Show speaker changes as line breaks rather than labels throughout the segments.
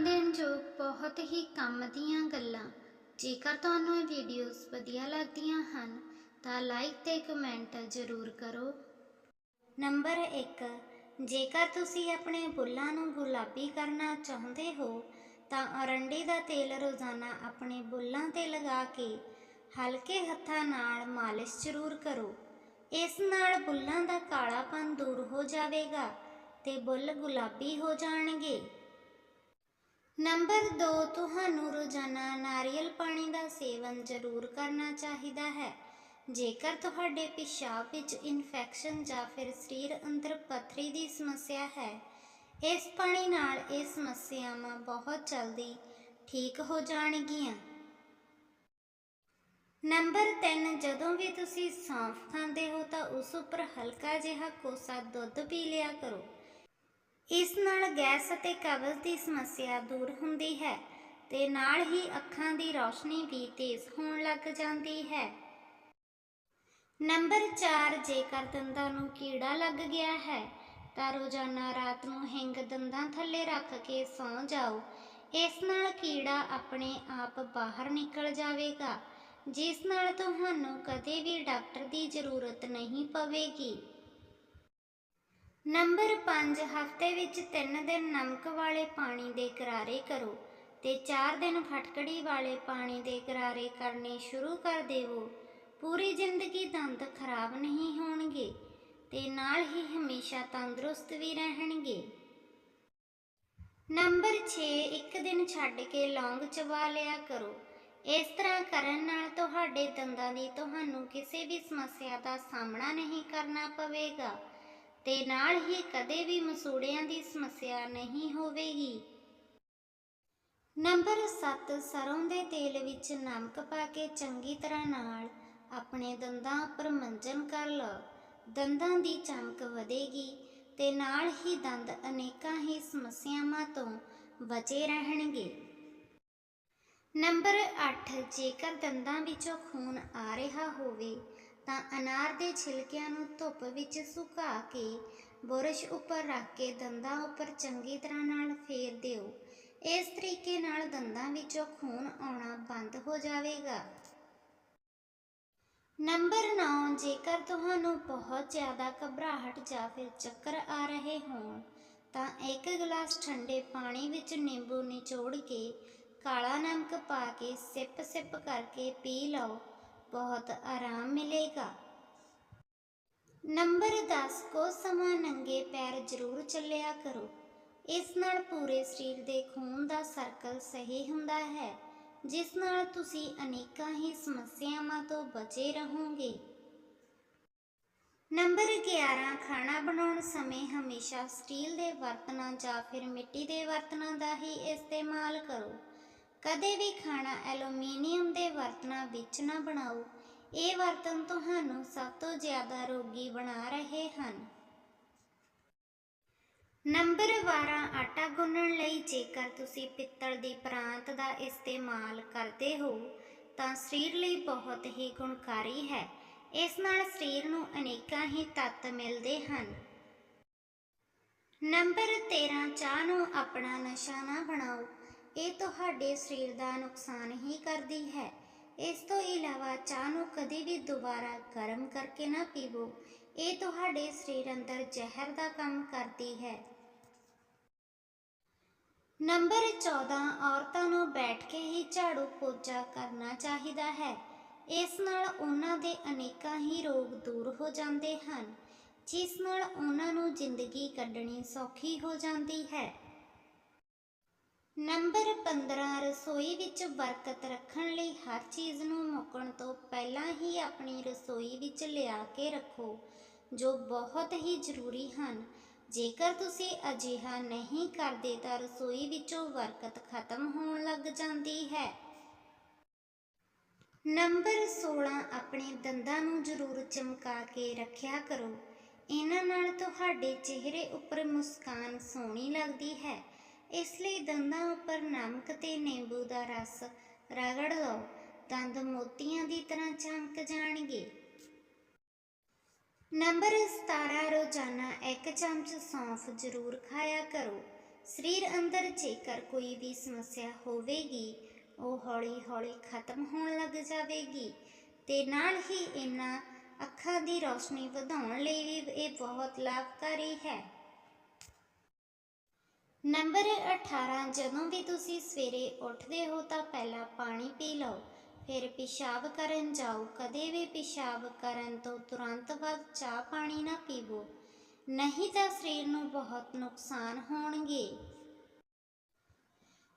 ਧਿਆਨ ਦੇਣ ਯੋਗ ਬਹੁਤ ਹੀ ਕੰਮ ਦੀਆਂ ਗੱਲਾਂ। ਜੇਕਰ ਤੁਹਾਨੂੰ ਇਹ ਵੀਡੀਓਜ਼ ਵਧੀਆ ਲੱਗਦੀਆਂ ਹਨ, ਤਾਂ ਲਾਈਕ ਤੇ ਕਮੈਂਟ ਜ਼ਰੂਰ ਕਰੋ। ਨੰਬਰ 1 ਜੇਕਰ ਤੁਸੀਂ ਆਪਣੇ ਬੁੱਲਾਂ ਨੂੰ ਗੁਲਾਬੀ ਕਰਨਾ ਚਾਹੁੰਦੇ ਹੋ, ਤਾਂ ਅਰੰਡੀ ਦਾ ਤੇਲ ਰੋਜ਼ਾਨਾ ਆਪਣੇ ਬੁੱਲਾਂ ਤੇ ਲਗਾ ਕੇ ਹਲਕੇ ਹੱਥਾਂ ਨਾਲ ਮਾਲਿਸ਼ ਜ਼ਰੂਰ ਕਰੋ। ਇਸ ਨਾਲ ਬੁੱਲਾਂ ਦਾ ਕਾਲਾਪਨ ਦੂਰ ਹੋ ਜਾਵੇਗਾ ਤੇ ਬੁੱਲ ਗੁਲਾਬੀ ਹੋ ਜਾਣਗੇ। ਨੰਬਰ 2 ਤੁਹਾਨੂੰ ਰੋਜ਼ਾਨਾ ਨਾਰੀਅਲ ਪਾਣੀ ਦਾ ਸੇਵਨ ਜ਼ਰੂਰ ਕਰਨਾ ਚਾਹੀਦਾ ਹੈ। ਜੇਕਰ ਤੁਹਾਡੇ ਪਿਸ਼ਾਬ ਵਿੱਚ ਇਨਫੈਕਸ਼ਨ ਜਾਂ ਫਿਰ ਸਰੀਰ ਅੰਦਰ ਪੱਥਰੀ ਦੀ ਸਮੱਸਿਆ ਹੈ, ਇਸ ਪਾਣੀ ਨਾਲ ਇਹ ਸਮੱਸਿਆਵਾਂ ਬਹੁਤ ਜਲਦੀ ਠੀਕ ਹੋ ਜਾਣਗੀਆਂ। ਨੰਬਰ 3 ਜਦੋਂ ਵੀ ਤੁਸੀਂ ਸੌਂਫ ਖਾਂਦੇ ਹੋ ਤਾਂ ਉਸ ਉੱਪਰ ਹਲਕਾ ਜਿਹਾ ਕੋਸਾ ਦੁੱਧ ਪੀ ਲਿਆ ਕਰੋ। ਇਸ ਨਾਲ ਗੈਸ ਅਤੇ ਕਬਜ਼ ਦੀ ਸਮੱਸਿਆ ਦੂਰ ਹੁੰਦੀ ਹੈ ਤੇ ਨਾਲ ਹੀ ਅੱਖਾਂ ਦੀ ਰੌਸ਼ਨੀ ਵੀ ਤੇਜ਼ ਹੋਣ ਲੱਗ ਜਾਂਦੀ ਹੈ। ਨੰਬਰ 4 ਜੇਕਰ ਦੰਦਾਂ ਨੂੰ ਕੀੜਾ ਲੱਗ ਗਿਆ ਹੈ, ਤਾਂ ਰੋਜ਼ਾਨਾ ਰਾਤ ਨੂੰ ਹਿੰਗ ਦੰਦਾਂ ਥੱਲੇ ਰੱਖ ਕੇ ਸੌਂ ਜਾਓ। ਇਸ ਨਾਲ ਕੀੜਾ ਆਪਣੇ ਆਪ ਬਾਹਰ ਨਿਕਲ ਜਾਵੇਗਾ, ਜਿਸ ਨਾਲ ਤੁਹਾਨੂੰ ਕਦੇ ਵੀ ਡਾਕਟਰ ਦੀ ਜ਼ਰੂਰਤ ਨਹੀਂ ਪਵੇਗੀ। ਨੰਬਰ 5 ਹਫ਼ਤੇ ਵਿੱਚ 3 ਦਿਨ ਨਮਕ ਵਾਲੇ ਪਾਣੀ ਦੇ ਗਰਾਰੇ ਕਰੋ ਤੇ 4 ਦਿਨ ਫਟਕੜੀ ਵਾਲੇ ਪਾਣੀ ਦੇ ਗਰਾਰੇ ਕਰਨੇ ਸ਼ੁਰੂ ਕਰ ਦੇਵੋ। ਪੂਰੀ ਜ਼ਿੰਦਗੀ ਦੰਦ ਖਰਾਬ ਨਹੀਂ ਹੋਣਗੇ ਤੇ ਨਾਲ ਹੀ ਹਮੇਸ਼ਾ ਤੰਦਰੁਸਤ ਵੀ ਰਹਿਣਗੇ। ਨੰਬਰ 6 ਇੱਕ ਦਿਨ ਛੱਡ ਕੇ ਲੌਂਗ ਚਬਾ ਲਿਆ ਕਰੋ। ਇਸ ਤਰ੍ਹਾਂ ਕਰਨ ਨਾਲ ਤੁਹਾਡੇ ਦੰਦਾਂ ਦੀ ਤੁਹਾਨੂੰ ਕਿਸੇ ਵੀ ਸਮੱਸਿਆ ਦਾ ਸਾਹਮਣਾ ਨਹੀਂ ਕਰਨਾ ਪਵੇਗਾ। ਤੇ ਨਾਲ ਹੀ ਕਦੇ ਵੀ ਮਸੂੜਿਆਂ ਦੀ ਸਮੱਸਿਆ ਨਹੀਂ ਹੋਵੇਗੀ। ਨੰਬਰ 7 ਸਰੋਂ ਦੇ ਤੇਲ ਵਿੱਚ ਨਮਕ ਪਾ ਕੇ ਚੰਗੀ ਤਰ੍ਹਾਂ ਨਾਲ ਆਪਣੇ ਦੰਦਾਂ ਉੱਪਰ ਮੰਜਨ ਕਰ ਲਓ। ਦੰਦਾਂ ਦੀ ਚਮਕ ਵਧੇਗੀ ਤੇ ਨਾਲ ਹੀ ਦੰਦ ਅਨੇਕਾਂ ਹੀ ਸਮੱਸਿਆਵਾਂ ਤੋਂ ਬਚੇ ਰਹਿਣਗੇ। ਨੰਬਰ 8 ਜੇਕਰ ਦੰਦਾਂ ਵਿੱਚੋਂ ਖੂਨ ਆ ਰਿਹਾ ਹੋਵੇ ਤਾਂ ਅਨਾਰ ਦੇ ਛਿਲਕਿਆਂ ਨੂੰ ਧੁੱਪ ਵਿੱਚ ਸੁਕਾ ਕੇ ਬੁਰਸ਼ ਉੱਪਰ ਰੱਖ ਕੇ ਦੰਦਾਂ ਉੱਪਰ ਚੰਗੀ ਤਰ੍ਹਾਂ ਨਾਲ ਫੇਰ ਦਿਓ। ਇਸ ਤਰੀਕੇ ਨਾਲ ਦੰਦਾਂ ਵਿੱਚੋਂ ਖੂਨ ਆਉਣਾ ਬੰਦ ਹੋ ਜਾਵੇਗਾ। ਨੰਬਰ 9 ਜੇਕਰ ਤੁਹਾਨੂੰ ਬਹੁਤ ਜ਼ਿਆਦਾ ਘਬਰਾਹਟ ਜਾਂ ਫਿਰ ਚੱਕਰ ਆ ਰਹੇ ਹੋਣ, ਤਾਂ ਇੱਕ ਗਲਾਸ ਠੰਡੇ ਪਾਣੀ ਵਿੱਚ ਨਿੰਬੂ ਨਿਚੋੜ ਕੇ ਕਾਲਾ ਨਮਕ ਪਾ ਕੇ ਸਿਪ ਸਿਪ ਕਰਕੇ ਪੀ ਲਓ। ਬਹੁਤ ਆਰਾਮ ਮਿਲੇਗਾ। ਨੰਬਰ 10 ਕੋ ਸਮਾਂ ਨੰਗੇ ਪੈਰ ਜ਼ਰੂਰ ਚੱਲਿਆ ਕਰੋ। ਇਸ ਨਾਲ ਪੂਰੇ ਸਰੀਰ ਦੇ ਖੂਨ ਦਾ ਸਰਕਲ ਸਹੀ ਹੁੰਦਾ ਹੈ, ਜਿਸ ਨਾਲ ਤੁਸੀਂ ਅਨੇਕਾਂ ਹੀ ਸਮੱਸਿਆਵਾਂ ਤੋਂ ਬਚੇ ਰਹੋਗੇ। ਨੰਬਰ 11 ਖਾਣਾ ਬਣਾਉਣ ਸਮੇਂ ਹਮੇਸ਼ਾ ਸਟੀਲ ਦੇ ਬਰਤਨਾਂ ਜਾਂ ਫਿਰ ਮਿੱਟੀ ਦੇ ਬਰਤਨਾਂ ਦਾ ਹੀ ਇਸਤੇਮਾਲ ਕਰੋ। ਕਦੇ ਵੀ ਖਾਣਾ ਐਲੂਮੀਨੀਅਮ ਦੇ ਬਰਤਨਾਂ ਵਿੱਚ ਨਾ ਬਣਾਓ। ਇਹ ਬਰਤਨ ਤੁਹਾਨੂੰ ਸਭ ਤੋਂ ਜ਼ਿਆਦਾ ਰੋਗੀ ਬਣਾ ਰਹੇ ਹਨ। ਨੰਬਰ 12 ਆਟਾ ਗੁੰਨਣ ਲਈ ਜੇਕਰ ਤੁਸੀਂ ਪਿੱਤਲ ਦੀ ਪ੍ਰਾਂਤ ਦਾ ਇਸਤੇਮਾਲ ਕਰਦੇ ਹੋ, ਤਾਂ ਸਰੀਰ ਲਈ ਬਹੁਤ ਹੀ ਗੁਣਕਾਰੀ ਹੈ। ਇਸ ਨਾਲ ਸਰੀਰ ਨੂੰ ਅਨੇਕਾਂ ਹੀ ਤੱਤ ਮਿਲਦੇ ਹਨ। ਨੰਬਰ 13 ਚਾਹ ਨੂੰ ਆਪਣਾ ਨਸ਼ਾ ਨਾ ਬਣਾਓ। ਇਹ ਤੁਹਾਡੇ ਸਰੀਰ ਦਾ ਨੁਕਸਾਨ ਹੀ ਕਰਦੀ ਹੈ। ਇਸ ਤੋਂ ਇਲਾਵਾ ਚਾਹ ਨੂੰ ਕਦੇ ਵੀ ਦੁਬਾਰਾ ਗਰਮ ਕਰਕੇ ਨਾ ਪੀਵੋ। ਇਹ ਤੁਹਾਡੇ ਸਰੀਰ ਅੰਦਰ ਜ਼ਹਿਰ ਦਾ ਕੰਮ ਕਰਦੀ ਹੈ। ਨੰਬਰ 14 ਔਰਤਾਂ ਨੂੰ ਬੈਠ ਕੇ ਹੀ ਝਾੜੂ ਪੋਚਾ ਕਰਨਾ ਚਾਹੀਦਾ ਹੈ। ਇਸ ਨਾਲ ਉਹਨਾਂ ਦੇ ਅਨੇਕਾਂ ਹੀ ਰੋਗ ਦੂਰ ਹੋ ਜਾਂਦੇ ਹਨ, ਜਿਸ ਨਾਲ ਉਹਨਾਂ ਨੂੰ ਜ਼ਿੰਦਗੀ ਕੱਢਣੀ ਸੌਖੀ ਹੋ ਜਾਂਦੀ ਹੈ। ਨੰਬਰ 15 ਰਸੋਈ ਵਿੱਚ ਬਰਕਤ ਰੱਖਣ ਲਈ ਹਰ ਚੀਜ਼ ਨੂੰ ਮੁੱਕਣ ਤੋਂ ਪਹਿਲਾਂ ਹੀ ਆਪਣੀ ਰਸੋਈ ਵਿੱਚ ਲਿਆ ਕੇ ਰੱਖੋ, ਜੋ ਬਹੁਤ ਹੀ ਜ਼ਰੂਰੀ ਹਨ। ਜੇਕਰ ਤੁਸੀਂ ਅਜਿਹਾ ਨਹੀਂ ਕਰਦੇ ਤਾਂ ਰਸੋਈ ਵਿੱਚੋਂ ਬਰਕਤ ਖਤਮ ਹੋਣ ਲੱਗ ਜਾਂਦੀ ਹੈ। ਨੰਬਰ 16 ਆਪਣੇ ਦੰਦਾਂ ਨੂੰ ਜ਼ਰੂਰ ਚਮਕਾ ਕੇ ਰੱਖਿਆ ਕਰੋ। ਇਹਨਾਂ ਨਾਲ ਤੁਹਾਡੇ ਚਿਹਰੇ ਉੱਪਰ ਮੁਸਕਾਨ ਸੋਹਣੀ ਲੱਗਦੀ ਹੈ। ਇਸ ਲਈ ਦੰਦਾਂ ਉੱਪਰ ਨਮਕ ਤੇ ਨਿੰਬੂ ਦਾ ਰਸ ਰਗੜ ਲਓ, ਦੰਦ ਮੋਤੀਆਂ ਦੀ ਤਰ੍ਹਾਂ ਚਮਕ ਜਾਣਗੇ। ਨੰਬਰ 17 ਰੋਜ਼ਾਨਾ ਇੱਕ ਚਮਚ ਸੌਂਫ ਜ਼ਰੂਰ ਖਾਇਆ ਕਰੋ। ਸਰੀਰ ਅੰਦਰ ਜੇਕਰ ਕੋਈ ਵੀ ਸਮੱਸਿਆ ਹੋਵੇਗੀ, ਉਹ ਹੌਲੀ-ਹੌਲੀ ਖਤਮ ਹੋਣ ਲੱਗ ਜਾਵੇਗੀ ਤੇ ਨਾਲ ਹੀ ਇਹਨਾਂ ਅੱਖਾਂ ਦੀ ਰੌਸ਼ਨੀ ਵਧਾਉਣ ਲਈ ਵੀ ਇਹ ਬਹੁਤ ਲਾਭਕਾਰੀ ਹੈ। ਨੰਬਰ 18 ਜਦੋਂ ਵੀ ਤੁਸੀਂ ਸਵੇਰੇ ਉੱਠਦੇ ਹੋ ਤਾਂ ਪਹਿਲਾਂ ਪਾਣੀ ਪੀ ਲਓ, ਫਿਰ ਪਿਸ਼ਾਬ ਕਰਨ ਜਾਓ, ਕਦੇ ਵੀ ਪਿਸ਼ਾਬ ਕਰਨ ਤੋਂ ਤੁਰੰਤ ਬਾਅਦ ਚਾਹ ਪਾਣੀ ਨਾ ਪੀਵੋ, ਨਹੀਂ ਤਾਂ ਸਰੀਰ ਨੂੰ ਬਹੁਤ ਨੁਕਸਾਨ ਹੋਣਗੇ।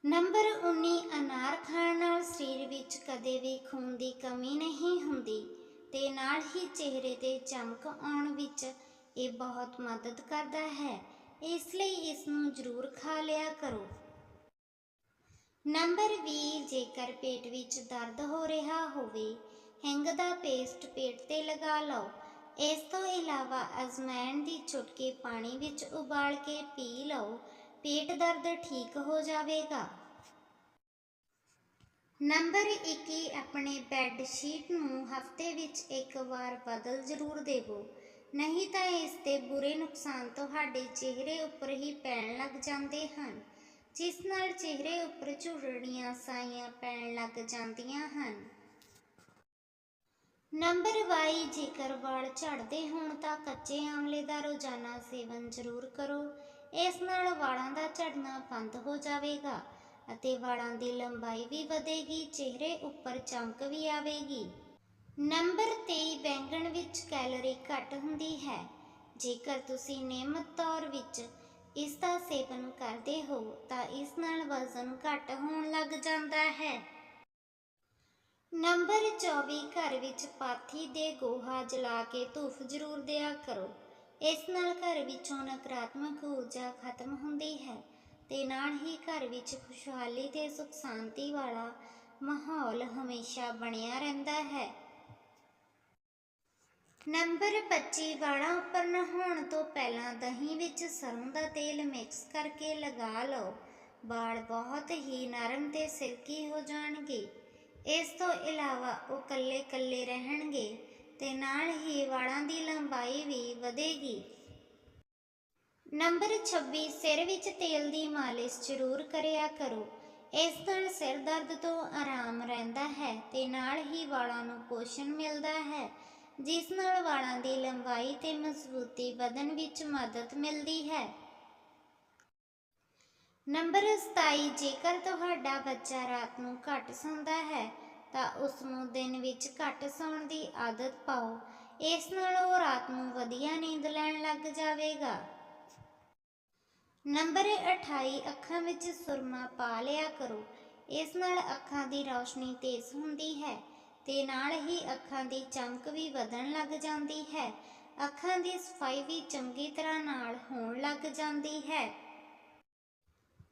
ਨੰਬਰ 19 ਅਨਾਰ ਖਾਣ ਨਾਲ ਸਰੀਰ ਵਿੱਚ ਕਦੇ ਵੀ ਖੂਨ ਦੀ ਕਮੀ ਨਹੀਂ ਹੁੰਦੀ ਤੇ ਨਾਲ ਹੀ ਚਿਹਰੇ ਤੇ ਚਮਕ ਆਉਣ ਵਿੱਚ ਇਹ ਬਹੁਤ ਮਦਦ ਕਰਦਾ ਹੈ। ਇਸ ਲਈ ਇਸ ਨੂੰ ਜ਼ਰੂਰ ਖਾ ਲਿਆ ਕਰੋ। ਨੰਬਰ 20 ਜੇਕਰ ਪੇਟ ਵਿੱਚ ਦਰਦ ਹੋ ਰਿਹਾ ਹੋਵੇ, ਹਿੰਗ ਦਾ ਪੇਸਟ ਪੇਟ ਤੇ ਲਗਾ ਲਓ। ਇਸ ਤੋਂ ਇਲਾਵਾ ਅਜਵਾਇਣ ਦੀ ਚੁਟਕੀ ਪਾਣੀ ਵਿੱਚ ਉਬਾਲ ਕੇ ਪੀ ਲਓ। ਪੇਟ ਦਰਦ ਠੀਕ ਹੋ ਜਾਵੇਗਾ। ਨੰਬਰ 21 ਆਪਣੇ ਬੈੱਡ ਸ਼ੀਟ ਨੂੰ ਹਫ਼ਤੇ ਵਿੱਚ ਇੱਕ ਵਾਰ ਬਦਲ ਜ਼ਰੂਰ ਦੇਵੋ। ਨਹੀਂ ਤਾਂ ਇਸ ਦੇ ਬੁਰੇ ਨੁਕਸਾਨ ਤੁਹਾਡੇ ਚਿਹਰੇ ਉੱਪਰ ਹੀ ਪੈਣ ਲੱਗ ਜਾਂਦੇ ਹਨ, ਜਿਸ ਨਾਲ ਚਿਹਰੇ ਉੱਪਰ ਝੁਰੜੀਆਂ ਸਾਈਆਂ ਪੈਣ ਲੱਗ ਜਾਂਦੀਆਂ ਹਨ। ਨੰਬਰ 22 ਜੇਕਰ ਵਾਲ ਝੜਦੇ ਹੋਣ ਤਾਂ ਕੱਚੇ ਆਮਲੇ ਦਾ ਰੋਜ਼ਾਨਾ ਸੇਵਨ ਜ਼ਰੂਰ ਕਰੋ। ਇਸ ਨਾਲ ਵਾਲਾਂ ਦਾ ਝੜਨਾ ਬੰਦ ਹੋ ਜਾਵੇਗਾ ਅਤੇ ਵਾਲਾਂ ਦੀ ਲੰਬਾਈ ਵੀ ਵਧੇਗੀ, ਚਿਹਰੇ ਉੱਪਰ ਚਮਕ ਵੀ ਆਵੇਗੀ। ਨੰਬਰ 23 ਬੈਂਗਣ ਵਿੱਚ ਕੈਲੋਰੀ ਘੱਟ ਹੁੰਦੀ ਹੈ। ਜੇਕਰ ਤੁਸੀਂ ਨਿਯਮਤ ਤੌਰ ਵਿੱਚ ਇਸ ਦਾ ਸੇਵਨ ਕਰਦੇ ਹੋ, ਤਾਂ ਇਸ ਨਾਲ ਵਜ਼ਨ ਘੱਟ ਹੋਣ ਲੱਗ ਜਾਂਦਾ ਹੈ। ਨੰਬਰ 24 ਘਰ ਵਿੱਚ ਪਾਥੀ ਦੇ ਗੋਹਾ ਜਲਾ ਕੇ ਧੂਫ ਜ਼ਰੂਰ ਦਿਆ ਕਰੋ। ਇਸ ਨਾਲ ਘਰ ਵਿੱਚੋਂ ਨਕਾਰਾਤਮਕ ਊਰਜਾ ਖਤਮ ਹੁੰਦੀ ਹੈ ਤੇ ਨਾਲ ਹੀ ਘਰ ਵਿੱਚ ਖੁਸ਼ਹਾਲੀ ਤੇ ਸੁਖ ਸ਼ਾਂਤੀ ਵਾਲਾ ਮਾਹੌਲ ਹਮੇਸ਼ਾ ਬਣਿਆ ਰਹਿੰਦਾ ਹੈ। ਨੰਬਰ 25 ਵਾਲਾਂ ਉੱਪਰ ਨਹਾਉਣ ਤੋਂ ਪਹਿਲਾਂ ਦਹੀਂ ਵਿੱਚ ਸਰੋਂ ਦਾ ਤੇਲ ਮਿਕਸ ਕਰਕੇ ਲਗਾ ਲਓ। ਵਾਲ ਬਹੁਤ ਹੀ ਨਰਮ ਤੇ ਸਿਲਕੀ ਹੋ ਜਾਣਗੇ। ਇਸ ਤੋਂ ਇਲਾਵਾ ਉਹ ਕੱਲੇ-ਕੱਲੇ ਰਹਿਣਗੇ ਤੇ ਨਾਲ ਹੀ ਵਾਲਾਂ ਦੀ ਲੰਬਾਈ ਵੀ ਵਧੇਗੀ। ਨੰਬਰ 26 ਸਿਰ ਵਿੱਚ ਤੇਲ ਦੀ ਮਾਲਿਸ਼ ਜ਼ਰੂਰ ਕਰਿਆ ਕਰੋ। ਇਸ ਨਾਲ ਸਿਰ ਦਰਦ ਤੋਂ ਆਰਾਮ ਰਹਿੰਦਾ ਹੈ ਤੇ ਨਾਲ ਹੀ ਵਾਲਾਂ ਨੂੰ ਪੋਸ਼ਣ ਮਿਲਦਾ ਹੈ। ਜਿਸ ਨਾਲ ਵਾਲਾਂ ਦੀ ਲੰਬਾਈ ਤੇ ਮਜ਼ਬੂਤੀ ਵਧਣ ਵਿੱਚ ਮਦਦ ਮਿਲਦੀ ਹੈ। ਨੰਬਰ 27 ਜੇਕਰ ਤੁਹਾਡਾ ਬੱਚਾ ਰਾਤ ਨੂੰ ਘੱਟ ਸੌਂਦਾ ਹੈ, ਤਾਂ ਉਸ ਨੂੰ ਦਿਨ ਵਿੱਚ ਘੱਟ ਸੌਣ ਦੀ ਆਦਤ ਪਾਓ। ਇਸ ਨਾਲ ਉਹ ਰਾਤ ਨੂੰ ਵਧੀਆ ਨੀਂਦ ਲੈਣ ਲੱਗ ਜਾਵੇਗਾ। ਨੰਬਰ 28 ਅੱਖਾਂ ਵਿੱਚ ਸੁਰਮਾ ਪਾ ਲਿਆ ਕਰੋ। ਇਸ ਨਾਲ ਅੱਖਾਂ ਦੀ ਰੌਸ਼ਨੀ ਤੇਜ਼ ਹੁੰਦੀ ਹੈ। ਤੇ ਨਾਲ ਹੀ ਅੱਖਾਂ ਦੀ ਚਮਕ ਵੀ ਵਧਣ ਲੱਗ ਜਾਂਦੀ ਹੈ। ਅੱਖਾਂ ਦੀ ਸਫ਼ਾਈ ਵੀ ਚੰਗੀ ਤਰ੍ਹਾਂ ਨਾਲ ਹੋਣ ਲੱਗ ਜਾਂਦੀ ਹੈ।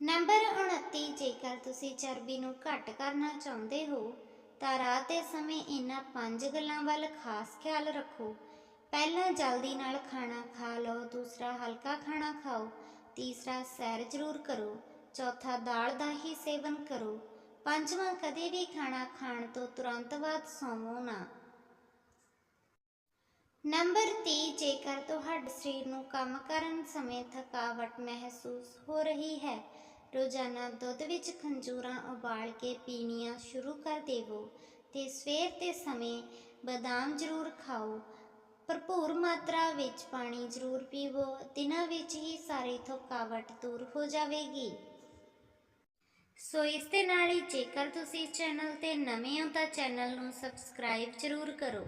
ਨੰਬਰ 29 ਜੇਕਰ ਤੁਸੀਂ ਚਰਬੀ ਨੂੰ ਘੱਟ ਕਰਨਾ ਚਾਹੁੰਦੇ ਹੋ, ਤਾਂ ਰਾਤ ਦੇ ਸਮੇਂ ਇਹਨਾਂ ਪੰਜ ਗੱਲਾਂ ਵੱਲ ਖਾਸ ਖਿਆਲ ਰੱਖੋ। ਪਹਿਲਾ ਜਲਦੀ ਨਾਲ ਖਾਣਾ ਖਾ ਲਓ, ਦੂਸਰਾ ਹਲਕਾ ਖਾਣਾ ਖਾਓ, ਤੀਸਰਾ ਸੈਰ ਜ਼ਰੂਰ ਕਰੋ, ਚੌਥਾ ਦਾਲ ਦਾ ਹੀ ਸੇਵਨ ਕਰੋ। ਪੰਜਵਾਂ, ਕਦੇ ਵੀ ਖਾਣਾ ਖਾਣ ਤੋਂ ਤੁਰੰਤ ਬਾਅਦ ਸੌਵੋ ਨਾ। ਨੰਬਰ 30 ਜੇਕਰ ਤੁਹਾਡੇ ਸਰੀਰ ਨੂੰ ਕੰਮ ਕਰਨ ਸਮੇਂ ਥਕਾਵਟ ਮਹਿਸੂਸ ਹੋ ਰਹੀ ਹੈ, ਰੋਜ਼ਾਨਾ ਦੁੱਧ ਵਿੱਚ ਖੰਜੂਰਾਂ ਉਬਾਲ ਕੇ ਪੀਣੀਆਂ ਸ਼ੁਰੂ ਕਰ ਦੇਵੋ ਤੇ ਸਵੇਰ ਦੇ ਸਮੇਂ ਬਦਾਮ ਜ਼ਰੂਰ ਖਾਓ। ਭਰਪੂਰ ਮਾਤਰਾ ਵਿੱਚ ਪਾਣੀ ਜ਼ਰੂਰ ਪੀਵੋ, ਦਿਨਾਂ ਵਿੱਚ ਹੀ ਸਾਰੀ ਥਕਾਵਟ ਦੂਰ ਹੋ ਜਾਵੇਗੀ। ਸੋ ਇਸ ਦੇ ਨਾਲ ਹੀ ਜੇਕਰ ਤੁਸੀਂ ਚੈਨਲ ਤੇ ਨਵੇਂ ਹੋ ਤਾਂ ਚੈਨਲ ਨੂੰ ਸਬਸਕ੍ਰਾਈਬ ਜ਼ਰੂਰ ਕਰੋ।